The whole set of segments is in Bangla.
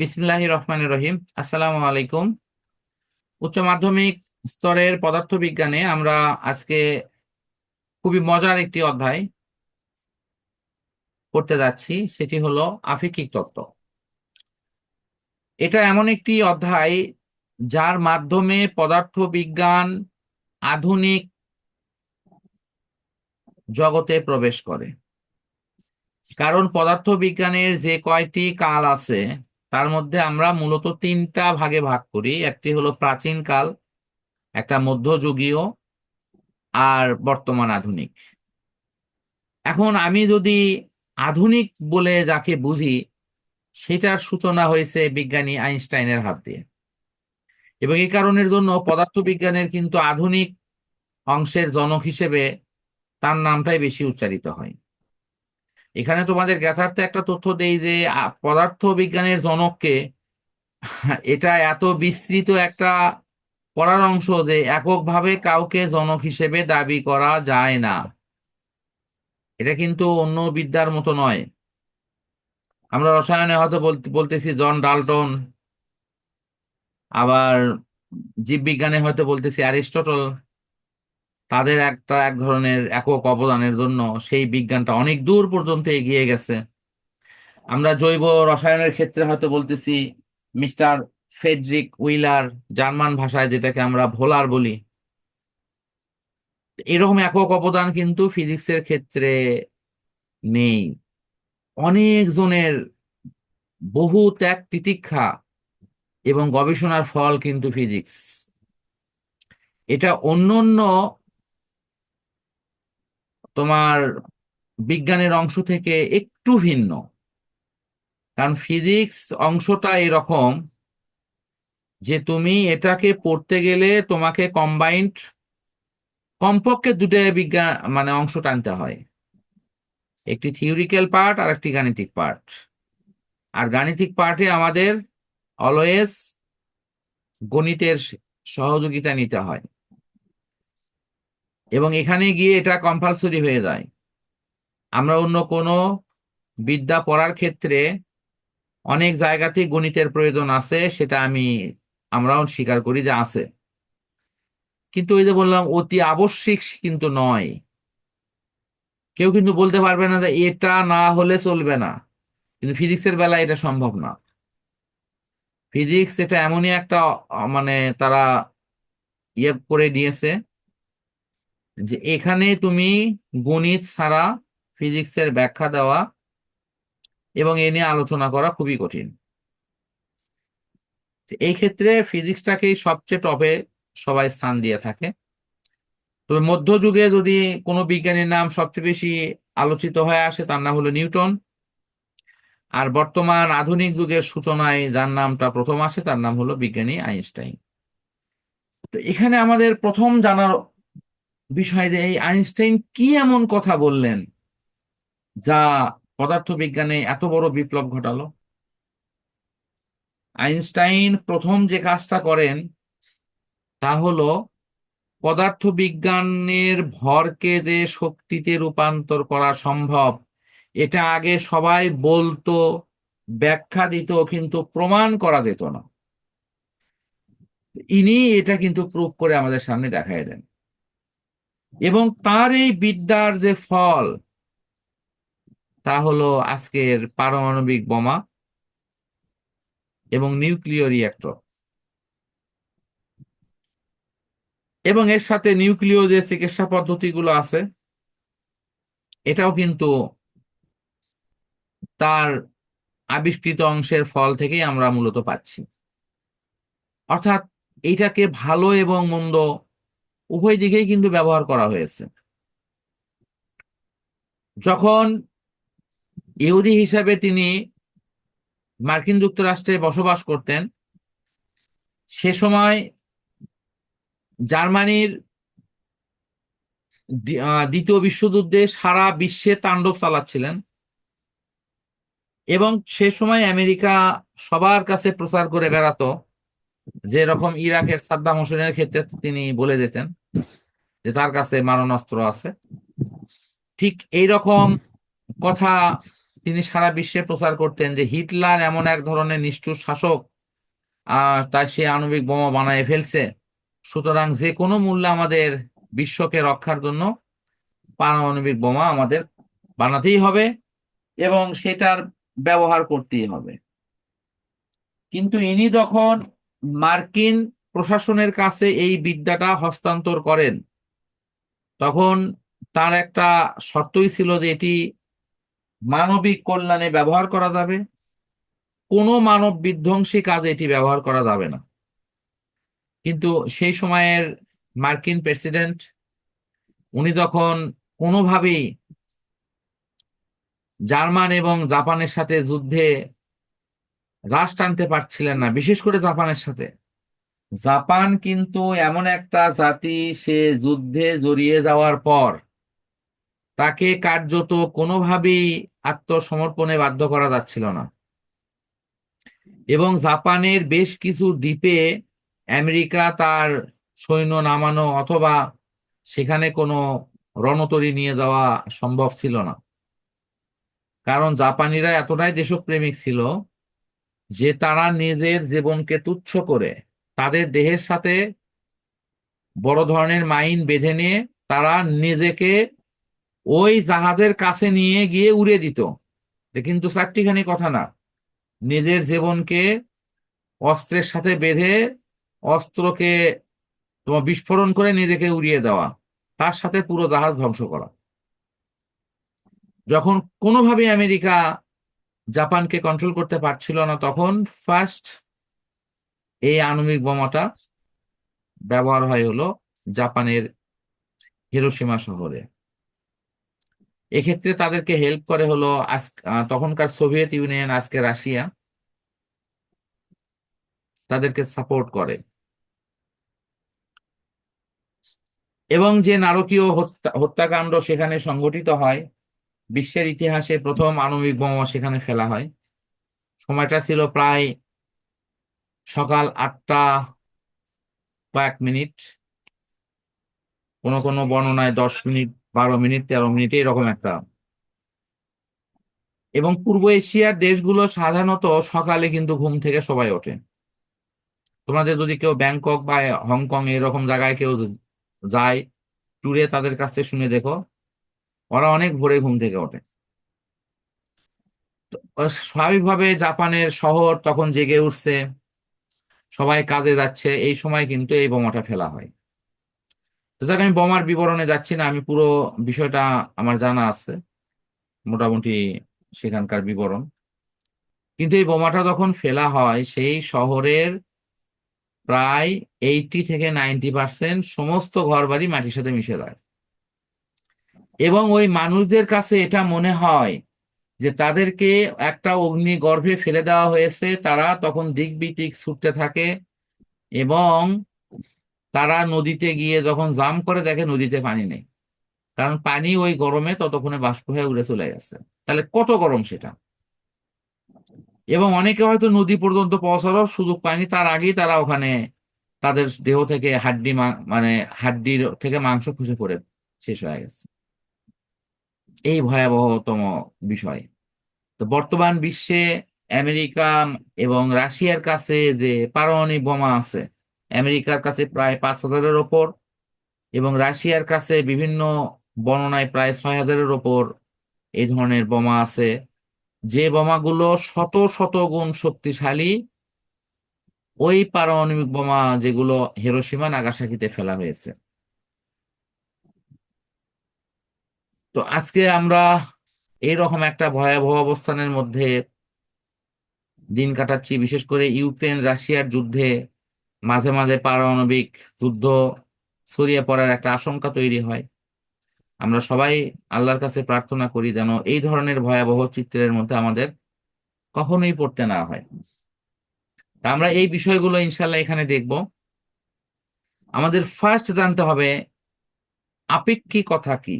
বিসমিল্লাহ রহমান রহিম। আসসালামু আলাইকুম। উচ্চ মাধ্যমিক স্তরের পদার্থবিজ্ঞানে আমরা আজকে খুবই মজার একটি অধ্যায় করতে যাচ্ছি, সেটি হলো আপেক্ষিক তত্ত্ব। এটা এমন একটি অধ্যায় যার মাধ্যমে পদার্থবিজ্ঞান আধুনিক জগতে প্রবেশ করে। কারণ পদার্থবিজ্ঞানের যে কয়টি কাল আছে তার মধ্যে আমরা মূলত তিনটা ভাগে ভাগ করি। একটি হলো প্রাচীন কাল একটা মধ্যযুগীয় আর বর্তমান আধুনিক। এখন আমি যদি আধুনিক বলে যাকে বুঝি, সেটার সূচনা হয়েছে বিজ্ঞানী আইনস্টাইনের হাত দিয়ে। এবং এই কারণের জন্য পদার্থবিজ্ঞানের কিন্তু আধুনিক অংশের জনক হিসেবে তার নামটাই বেশি উচ্চারিত হয়। এখানে তোমাদের জ্ঞাতার্থে একটা তথ্য দেই যে পদার্থ বিজ্ঞানের জনককে এটা এত বিস্তৃত একটা পড়ার অংশ যে, এককভাবে কাউকে জনক হিসেবে দাবি করা যায় না। এটা কিন্তু অন্য বিদ্যার মতো নয়। আমরা রসায়নে হয়তো বলতেছি জন ডালটন, আবার জীববিজ্ঞানে হয়তো বলতেছি অ্যারিস্টটল। তাদের একটা এক ধরনের একক অবদানের জন্য সেই বিজ্ঞানটা অনেক দূর পর্যন্ত এগিয়ে গেছে। আমরা জৈব রসায়নের ক্ষেত্রে হয়তো বলতেছি, মিস্টার ফেডরিক উইলার জার্মান ভাষায় যেটাকে আমরা ভোলার বলি। এরকম একক অবদান কিন্তু ফিজিক্সের ক্ষেত্রে নেই। অনেক জনের বহু ত্যাগ তিতিক্ষা এবং গবেষণার ফল কিন্তু ফিজিক্স। এটা অন্য অন্য তোমার বিজ্ঞানের অংশ থেকে একটু ভিন্ন। কারণ ফিজিক্স অংশটা এরকম যে তুমি এটাকে পড়তে গেলে তোমাকে কম্বাইন্ড কমপক্ষে দুটো বিজ্ঞান মানে অংশ টানতে হয়। একটি থিওরিক্যাল পার্ট আর একটি গাণিতিক পার্ট আর গাণিতিক পার্টে আমাদের অলওয়েজ গণিতের সহযোগিতা নিতে হয়। এবং এখানে গিয়ে এটা কম্পালসরি হয়ে যায়। আমরা অন্য কোনো বিদ্যা পড়ার ক্ষেত্রে অনেক জায়গাতেই গণিতের প্রয়োজন আছে, সেটা আমি, আমরাও স্বীকার করি যে আছে। কিন্তু ওই যে বললাম, অতি আবশ্যিক কিন্তু নয়। কেউ কিন্তু বলতে পারবে না যে এটা না হলে চলবে না। কিন্তু ফিজিক্সের বেলায় এটা সম্ভব না। ফিজিক্স এটা এমনই একটা মানে তারা ইয়ে করে দিয়েছে যে এখানে তুমি গণিত ছাড়া ফিজিক্সের ব্যাখ্যা দেওয়া এবং এ নিয়ে আলোচনা করা খুবই কঠিন। এই ক্ষেত্রে ফিজিক্সটাকেই সবচেয়ে টপে সবাই স্থান দিয়ে থাকে। তবে মধ্যযুগে যদি কোনো বিজ্ঞানীর নাম সবচেয়ে বেশি আলোচিত হয়ে আসে, তার নাম হলো নিউটন। আর বর্তমান আধুনিক যুগের সূচনায় যার নামটা প্রথম আসে, তার নাম হলো বিজ্ঞানী আইনস্টাইন। তো এখানে আমাদের প্রথম জানার বিষয় যে এই আইনস্টাইন কি এমন কথা বললেন যা পদার্থবিজ্ঞানে এত বড় বিপ্লব ঘটালো? আইনস্টাইন প্রথম যে কাজটা করেন তা হলো পদার্থবিজ্ঞানের ভরকে যে শক্তিতে রূপান্তর করা সম্ভব, এটা আগে সবাই বলতো, ব্যাখ্যা দিত, কিন্তু প্রমাণ করা যেত না। ইনি এটা কিন্তু প্রুভ করে আমাদের সামনে দেখাই দেন এবং তার এই বিদ্যার যে ফল, তা হলো আজকের পারমাণবিক বোমা এবং নিউক্লিয় রিয়াক্টর এবং এর সাথে নিউক্লিয় যে চিকিৎসা পদ্ধতিগুলো আছে, এটাও কিন্তু তার আবিষ্কৃত অংশের ফল থেকেই আমরা মূলত পাচ্ছি। অর্থাৎ এইটাকে ভালো এবং মন্দ উভয় দিকেই কিন্তু ব্যবহার করা হয়েছে। যখন ইহুদি হিসাবে তিনি মার্কিন যুক্তরাষ্ট্রে বসবাস করতেন, সে সময় জার্মানির দ্বিতীয় বিশ্বযুদ্ধে সারা বিশ্বে তাণ্ডব চালাচ্ছিলেন এবং সে সময় আমেরিকা সবার কাছে প্রচার করে বেড়াতো যে রকম ইরাকের সাদ্দাম হোসেনের ক্ষেত্রে তিনি বলে দিতেন যে তার কাছে মারণাস্ত্র আছে। ঠিক এই রকম কথা তিনি সারা বিশ্বে প্রচার করতেন যে হিটলার এমন এক ধরনের নিষ্ঠুর শাসক তাই সে আণবিক বোমা বানায় ফেলছে। সুতরাং যে কোনো মূল্যে আমাদের বিশ্বকে রক্ষার জন্য পারমাণবিক বোমা আমাদের বানাতেই হবে এবং সেটার ব্যবহার করতেই হবে। কিন্তু ইনি যখন মার্কিন প্রশাসনের কাছে এই বিদ্যাটা হস্তান্তর করেন। তখন তার একটা শর্তই ছিল যে এটি মানবিক কল্যাণে ব্যবহার করা যাবে। কোনো মানব বিধ্বংসী কাজে এটি ব্যবহার করা যাবে না। কিন্তু সেই সময়ের মার্কিন প্রেসিডেন্ট, উনি তখন কোনোভাবেই জার্মান এবং জাপানের সাথে যুদ্ধে রাশ টানতে পারছিলেন না, বিশেষ করে জাপানের সাথে জাপান কিন্তু এমন একটা জাতি, সে যুদ্ধে জড়িয়ে যাওয়ার পর তাকে কার্যত কোনোভাবেই আত্মসমর্পণে বাধ্য করা যাচ্ছিল না। এবং জাপানের বেশ কিছু দ্বীপে আমেরিকা তার সৈন্য নামানো অথবা সেখানে কোনো রণতরী নিয়ে যাওয়া সম্ভব ছিল না। কারণ জাপানিরা এতটাই দেশপ্রেমিক ছিল যে তারা নিজের জীবনকে তুচ্ছ করে তাদের দেহের সাথে বড় ধরনের মাইন বেঁধে নিয়ে তারা নিজেকে ওই জাহাজের কাছে নিয়ে গিয়ে উড়ে দিত। কিন্তু চারটিখানি কথা না। নিজের জীবনকে অস্ত্রের সাথে বেঁধে অস্ত্রকে তোমার বিস্ফোরণ করে নিজেকে উড়িয়ে দেওয়া। তার সাথে পুরো জাহাজ ধ্বংস করা। যখন কোনোভাবে আমেরিকা জাপানকে কন্ট্রোল করতে পারছিল না, তখন ফার্স্ট এই আণবিক বোমাটা ব্যবহার হয় হলো জাপানের হিরোসীমা শহরে। এক্ষেত্রে তাদেরকে হেল্প করে হলো আজ তখনকার সোভিয়েত ইউনিয়ন, আজকে রাশিয়া, তাদেরকে সাপোর্ট করে। এবং যে নারকীয় হত্যাকাণ্ড সেখানে সংঘটিত হয়, বিশ্বের ইতিহাসে প্রথম আণবিক বোমা সেখানে ফেলা হয়। সময়টা ছিল প্রায় সকাল আটটা কয়েক মিনিট। কোনো কোনো বর্ণনায় দশ মিনিট, বারো মিনিট, তেরো মিনিট, এরকম একটা। এবং পূর্ব এশিয়ার দেশগুলো সাধারণত সকালে কিন্তু ঘুম থেকে সবাই ওঠে। তোমাদের যদি কেউ ব্যাংকক বা হংকং এরকম জায়গায় কেউ যায় ট্যুরে তাদের কাছে শুনে দেখো, ওরা অনেক ভোরে ঘুম থেকে ওঠে। স্বাভাবিকভাবে জাপানের শহর তখন জেগে উঠছে। সবাই কাজে যাচ্ছে, এই সময় কিন্তু এই বোমাটা ফেলা হয়। তো যাক, আমি বোমার বিবরণে যাচ্ছি না, আমি পুরো বিষয়টা আমার জানা আছে, মোটামুটি সেখানকার বিবরণ। কিন্তু এই বোমাটা যখন ফেলা হয়, সেই শহরের প্রায় এইটি থেকে নাইনটি পার্সেন্ট সমস্ত ঘর বাড়ি মাটির সাথে মিশে যায়। এবং ওই মানুষদের কাছে এটা মনে হয় যে তাদেরকে একটা অগ্নি গর্ভে ফেলে দেওয়া হয়েছে, তারা তখন দিক বিদিক ছুটতে থাকে এবং তারা নদীতে গিয়ে যখন জাম করে দেখে নদীতে পানি নেই। কারণ পানি ওই গরমে ততক্ষণে বাষ্প হয়ে উড়ে চলে গেছে। তাহলে কত গরম সেটা? এবং অনেকে হয়তো নদী পর্যন্ত পৌঁছানোর সুযোগ পায়নি, তার আগেই তারা ওখানে তাদের দেহ থেকে হাড্ডি মানে হাড্ডির থেকে মাংস খুঁজে পড়ে শেষ হয়ে গেছে। এই ভয়াবহতম বিষয়। তো বর্তমান বিশ্বে আমেরিকা এবং রাশিয়ার কাছে যে পারমাণবিক বোমা আছে, আমেরিকার কাছে প্রায় পাঁচ হাজারের ওপর এবং রাশিয়ার কাছে বিভিন্ন বর্ণনায় প্রায় ছয় হাজারের ওপর এই ধরনের বোমা আছে। যে বোমাগুলো শত শত গুণ শক্তিশালী, ওই পারমাণবিক বোমা যেগুলো হিরোসীমা নাগাসাকিতে ফেলা হয়েছে। তো আজকে আমরা এইরকম একটা ভয়াবহ অবস্থানের মধ্যে দিন কাটাচ্ছি। বিশেষ করে ইউক্রেন, রাশিয়ার যুদ্ধে মাঝে মাঝে পারমাণবিক যুদ্ধ ছড়িয়ে পড়ার একটা আশঙ্কা তৈরি হয়। আমরা সবাই আল্লাহর কাছে প্রার্থনা করি যেন এই ধরনের ভয়াবহ চিত্রের মধ্যে আমাদের কখনোই পড়তে না হয়। তা আমরা এই বিষয়গুলো ইনশাল্লাহ এখানে দেখব। আমাদের ফার্স্ট জানতে হবে আপেক্ষিকতা কি?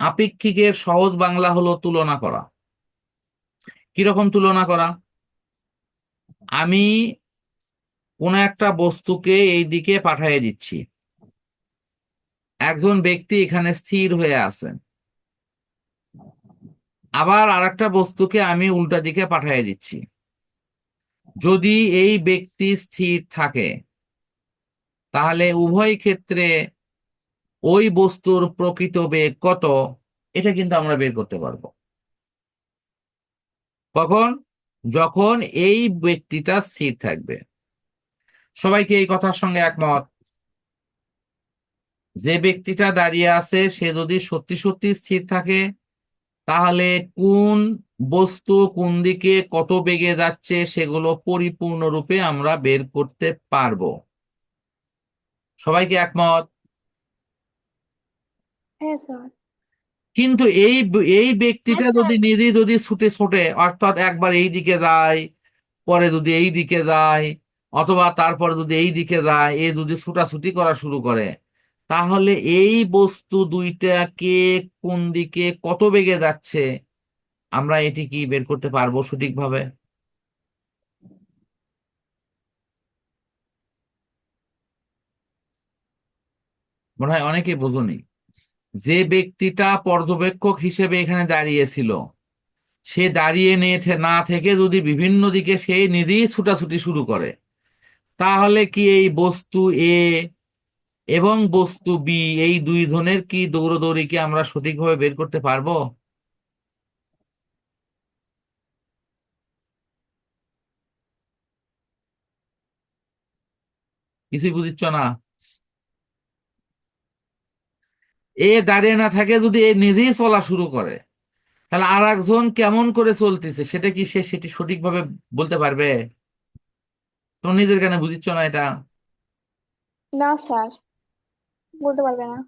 আপেক্ষিকের সহজ বাংলা হলো তুলনা করা। কীরকম তুলনা করা? আমি কোন একটা বস্তুকে এই দিকে পাঠিয়ে দিচ্ছি। একজন ব্যক্তি এখানে স্থির হয়ে আছে। আবার আরেকটা বস্তুকে আমি উল্টা দিকে পাঠিয়ে দিচ্ছি। যদি এই ব্যক্তি স্থির থাকে, তাহলে উভয় ক্ষেত্রে ওই বস্তুর প্রকৃত বেগ কত? এটা কিন্তু আমরা বের করতে পারব। কখন? যখন এই ব্যক্তিটা স্থির থাকবে। সবাইকে এই কথার সঙ্গে একমত। যে ব্যক্তিটা দাঁড়িয়ে আছে, সে যদি সত্যি সত্যি স্থির থাকে, তাহলে কোন বস্তু কোন দিকে কত বেগে যাচ্ছে সেগুলো পরিপূর্ণরূপে আমরা বের করতে পারব। সবাইকে একমত? কিন্তু এই এই ব্যক্তিটা হ্যাঁ, যদি নিজে যদি ছুটে ছোটে অর্থাৎ একবার এই দিকে যায় পরে যদি এই দিকে যায় অথবা তারপরে যদি এই দিকে যায় এ যদি ছুটাছুটি করা শুরু করে তাহলে এই বস্তু দুইটা কে কোন দিকে কত বেগে যাচ্ছে আমরা এটি কি বের করতে পারব সঠিকভাবে? মনে হয় অনেকে বোঝনি। যে ব্যক্তিটা পর্যবেক্ষক হিসেবে এখানে দাঁড়িয়েছিল, সে দাঁড়িয়ে নিয়ে না থেকে যদি বিভিন্ন দিকে সে নিজেই ছুটাছুটি শুরু করে, তাহলে কি এই বস্তু এ এবং বস্তু বি, এই দুই জনের কি দৌড়দৌড়ি কি আমরা সঠিকভাবে বের করতে পারব? কিছুই বুঝিচ্ছ না? এ দাঁড়িয়ে না থাকে যদি এ নিজেই চলা শুরু করে। তাহলে আর একজন কেমন করে চলতেছে? সেটা কি সে সেটি সঠিকভাবে বলতে পারবে? তুমি নিজের কেন বুঝিচ্ছ না এটা? না স্যার। বলতে পারবে না।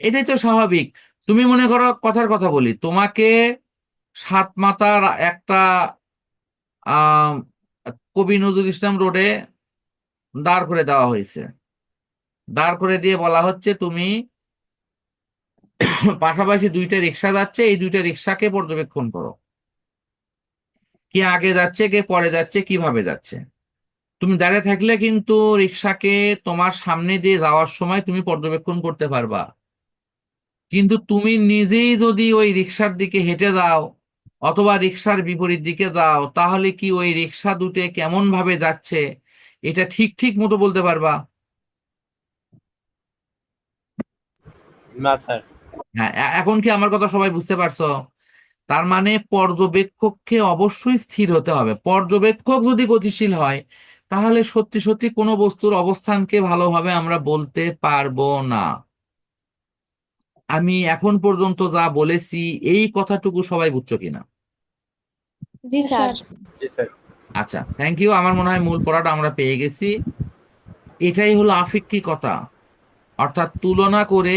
এটাই তো স্বাভাবিক। তুমি মনে করো কথার কথা বলি। তোমাকে সাত মাতার একটা আহ কবি নজরুল ইসলাম রোডে দাঁড় করে দেওয়া হয়েছে। দাঁড় করে দিয়ে বলা হচ্ছে তুমি পাশাপাশি দুইটা রিক্সা যাচ্ছে, এই দুইটা রিক্সাকে পর্যবেক্ষণ করো। কে আগে যাচ্ছে, কে পরে যাচ্ছে, কীভাবে যাচ্ছে। তুমি দাঁড়িয়ে থাকলে কিন্তু রিক্সাকে তোমার সামনে দিয়ে যাওয়ার সময় তুমি পর্যবেক্ষণ করতে পারবা। কিন্তু তুমি নিজেই যদি ওই রিক্সার দিকে হেঁটে যাও, অথবা রিক্সার বিপরীত দিকে যাও, তাহলে কি ওই রিক্সা দুটে কেমন ভাবে যাচ্ছে, এটা ঠিক ঠিক মতো বলতে পারবা? না, স্যার। এখন কি আমার কথা সবাই বুঝতে পারছ? তার মানে পর্যবেক্ষককে অবশ্যই স্থির হতে হবে। পর্যবেক্ষক যদি গতিশীল হয় তাহলে সত্যি সত্যি কোনো বস্তুর অবস্থানকে ভালোভাবে আমরা বলতে পারব না। আমি এখন পর্যন্ত যা বলেছি এই কথাটুকু সবাই বুঝছ কিনা? জি স্যার। আচ্ছা থ্যাংক ইউ আমার মনে হয় মূল পড়াটা আমরা পেয়ে গেছি। এটাই হলো আপেক্ষিকতা। অর্থাৎ তুলনা করে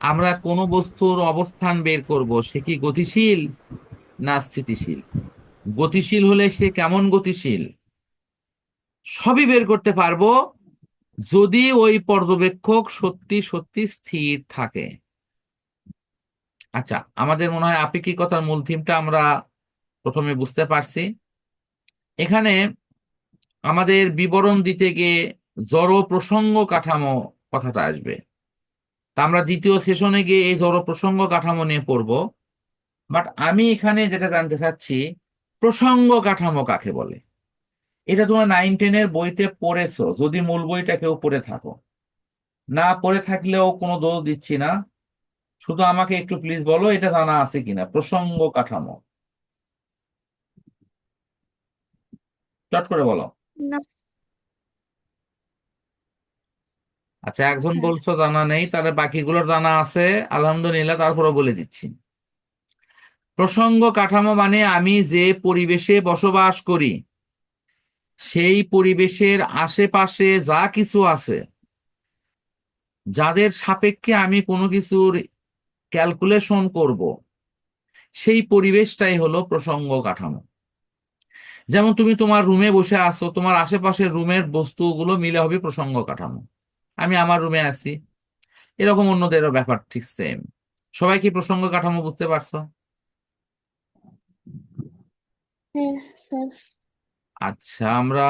আমরা কোনো বস্তুর অবস্থান বের করব, সে কি গতিশীল না স্থিতিশীল? গতিশীল হলে সে কেমন গতিশীল? সবই বের করতে পারব যদি ওই পর্যবেক্ষক সত্যি সত্যি স্থির থাকে। আচ্ছা আমাদের মনে হয় আপেক্ষিকতার মূল থিমটা আমরা প্রথমে বুঝতে পারছি। এখানে আমাদের বিবরণ দিতে গিয়ে জড় প্রসঙ্গ কাঠামো কথাটা আসবে। তা আমরা দ্বিতীয় সেশনে গিয়ে এই জড় প্রসঙ্গ কাঠামো নিয়ে পড়ব। বাট আমি এখানে যেটা জানতে চাচ্ছি, প্রসঙ্গ কাঠামো কাকে বলে? এটা তোমরা নাইন টেনের বইতে পড়েছো, যদি মূল বইটা কেউ পড়ে থাকো। না পড়ে থাকলেও কোনো দোষ দিচ্ছি না। শুধু আমাকে একটু প্লিজ বলো, এটা জানা আছে কিনা? প্রসঙ্গ কাঠামো। চট করে বলো। না। আচ্ছা একজন। বলছো জানা নেই, তাহলে বাকিগুলোর জানা আছে। আলহামদুলিল্লাহ তারপরে বলে দিচ্ছি। প্রসঙ্গ কাঠামো মানে আমি যে পরিবেশে বসবাস করি, সেই পরিবেশের আশেপাশে যা কিছু আছে, যাদের সাপেক্ষে আমি কোনো কিছুর ক্যালকুলেশন করব, সেই পরিবেশটাই হলো প্রসঙ্গ কাঠামো। যেমন তুমি তোমার রুমে বসে আছো, তোমার আশেপাশের রুমের বস্তুগুলো মিলে হবে প্রসঙ্গ কাঠামো। আমি আমার রুমে আছি। এরকম অন্যদেরও ব্যাপার ঠিক সেম সবাই কি প্রসঙ্গ কাঠামো বুঝতে পারছ? হ্যাঁ আচ্ছা আমরা